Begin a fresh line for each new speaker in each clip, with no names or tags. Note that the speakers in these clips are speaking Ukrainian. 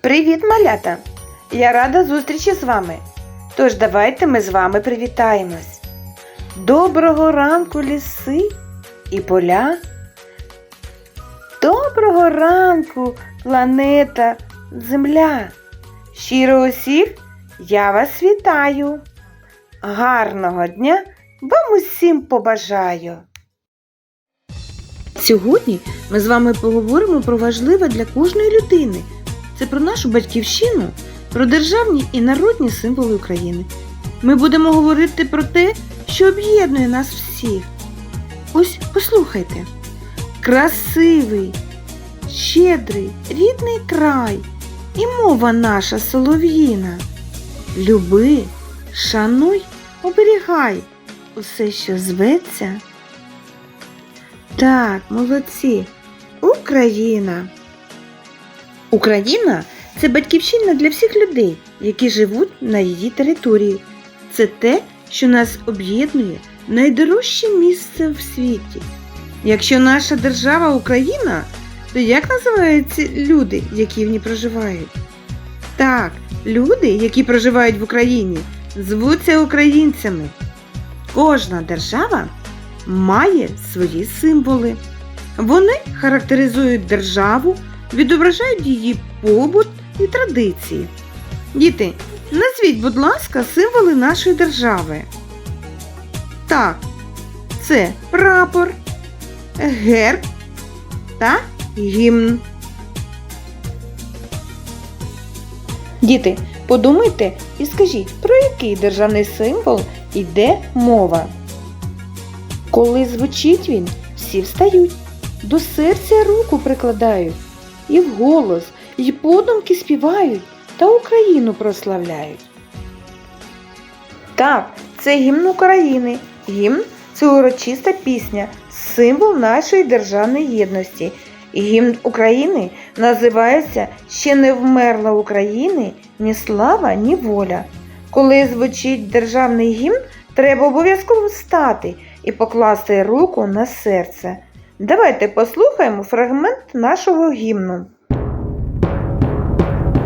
Привіт, малята! Я рада зустрічі з вами. Тож давайте ми з вами привітаємось. Доброго ранку, ліси і поля. Доброго ранку, планета Земля. Щиро усіх я вас вітаю. Гарного дня вам усім побажаю. Сьогодні ми з вами поговоримо про важливе для кожної людини. Це про нашу батьківщину, про державні і народні символи України. Ми будемо говорити про те, що об'єднує нас всіх. Ось послухайте. Красивий, щедрий, рідний край і мова наша солов'їна. Люби, шануй, оберігай усе, що зветься. Так, молодці. Україна. Україна це батьківщина для всіх людей, які живуть на її території. Це те, що нас об'єднує найдорожче місце в світі. Якщо наша держава Україна, то як називаються люди, які в ній проживають? Так, люди, які проживають в Україні, звуться українцями. Кожна держава має свої символи. Вони характеризують державу, відображають її побут і традиції. Діти, назвіть, будь ласка, символи нашої держави. Так, це прапор, герб та гімн. Діти, подумайте і скажіть, про який державний символ йде мова. Коли звучить він, всі встають, до серця руку прикладають, і вголос, і подумки співають та Україну прославляють. Так, це гімн України. Гімн це урочиста пісня, символ нашої державної єдності. Гімн України називається Ще не вмерла України ні слава, ні воля. Коли звучить державний гімн, треба обов'язково встати і покласти руку на серце. Давайте послухаємо фрагмент нашого гімну.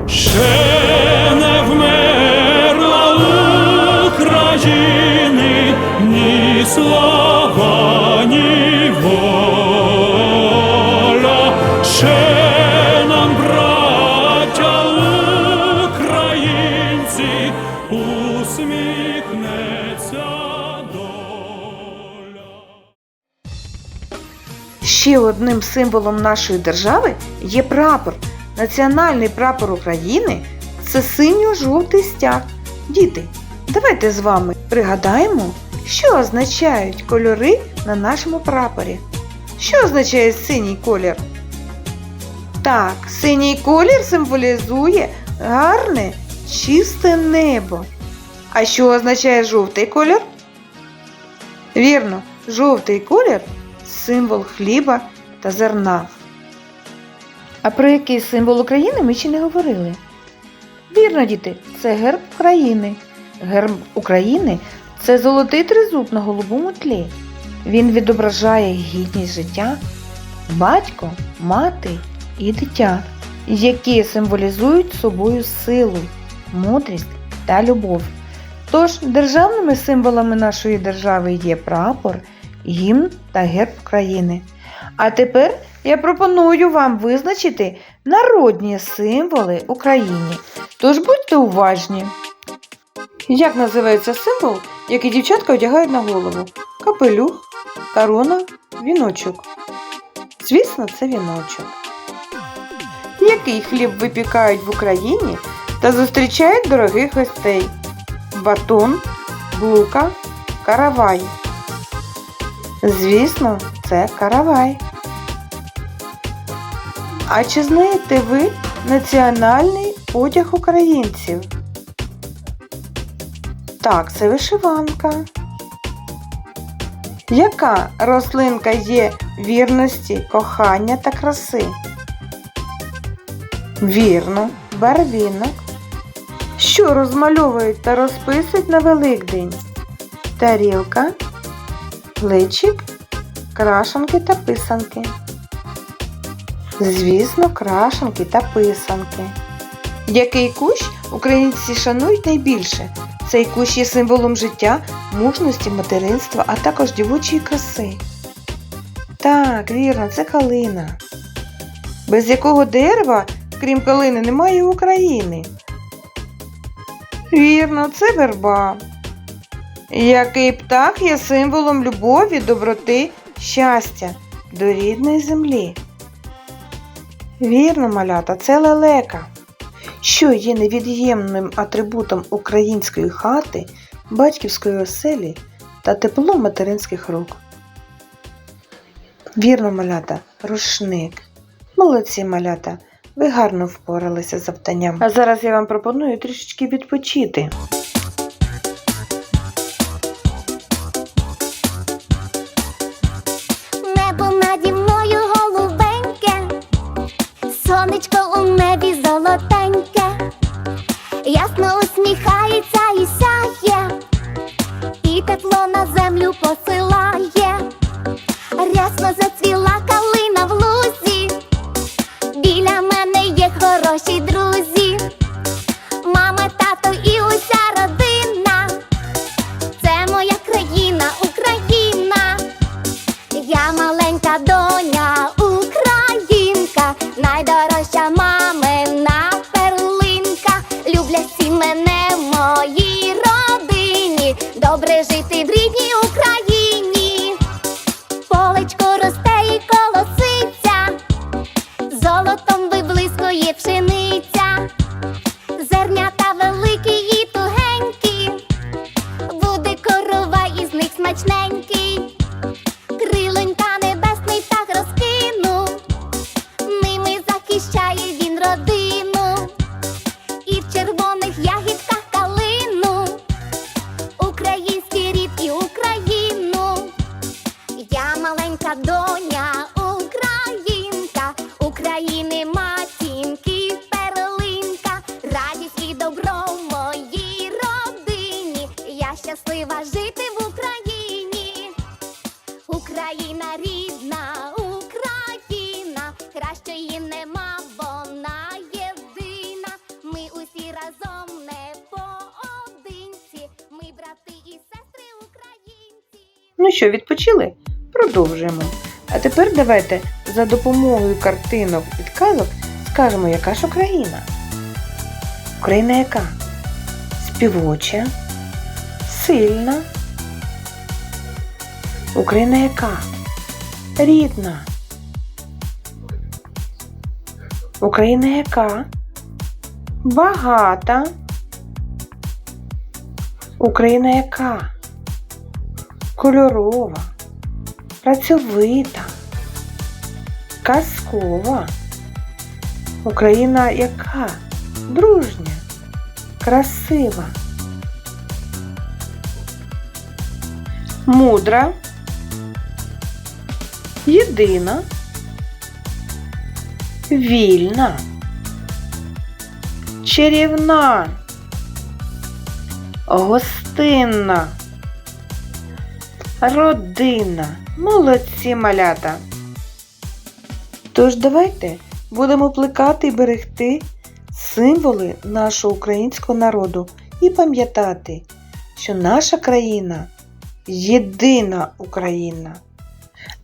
Ще Ще
одним символом нашої держави є прапор. Національний прапор України це синьо-жовтий стяг. Діти, давайте з вами пригадаємо, що означають кольори на нашому прапорі. Що означає синій колір? Так, синій колір символізує гарне, чисте небо. А що означає жовтий колір? Вірно, жовтий колір символ хліба та зерна. А про який символ України ми ще не говорили? Вірно, діти, це герб України. Герб України це золотий тризуб на голубому тлі. Він відображає гідність життя, батько, мати і дитя, які символізують собою силу, мудрість та любов. Тож державними символами нашої держави є прапор, гімн та герб країни. А тепер я пропоную вам визначити народні символи України. Тож будьте уважні. Як називається символ, який дівчатка одягають на голову? Капелюх, корона, віночок. Звісно, це віночок. Який хліб випікають в Україні та зустрічають дорогих гостей? Батон, блука, каравай. Звісно, це каравай. А чи знаєте ви національний одяг українців? Так, це вишиванка. Яка рослинка є вірності, кохання та краси? Вірно, барвінок. Що розмальовують та розписують на Великдень? тарілка, глечик, крашанки та писанки. Звісно, крашанки та писанки. Який кущ українці шанують найбільше? Цей кущ є символом життя, мужності, материнства, а також дівочої краси. Так, вірно, це калина. Без якого дерева, крім калини, немає України. Вірно, це верба. Який птах є символом любові, доброти, щастя до рідної землі? Вірно, малята, це лелека. Що є невід'ємним атрибутом української хати, батьківської оселі та тепло материнських рук? Вірно, малята, рушник. Молодці, малята, ви гарно впоралися з завданням. А зараз я вам пропоную трішечки відпочити.
Виблискує пшениця,
Ну що, відпочили? Продовжуємо. А тепер давайте за допомогою картинок підказок скажемо, яка ж Україна. Україна яка? Співоча, сильна. Україна яка? Рідна. Україна яка? Багата. Україна яка? Кольорова, працьовита, казкова. Україна яка? Дружня, красива, мудра, єдина, вільна, чарівна, гостинна. Родина. Молодці малята. Тож давайте будемо плекати і берегти символи нашого українського народу і пам'ятати, що наша країна єдина Україна.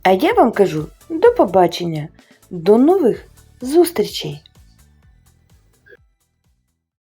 А я вам кажу до побачення, до нових зустрічей!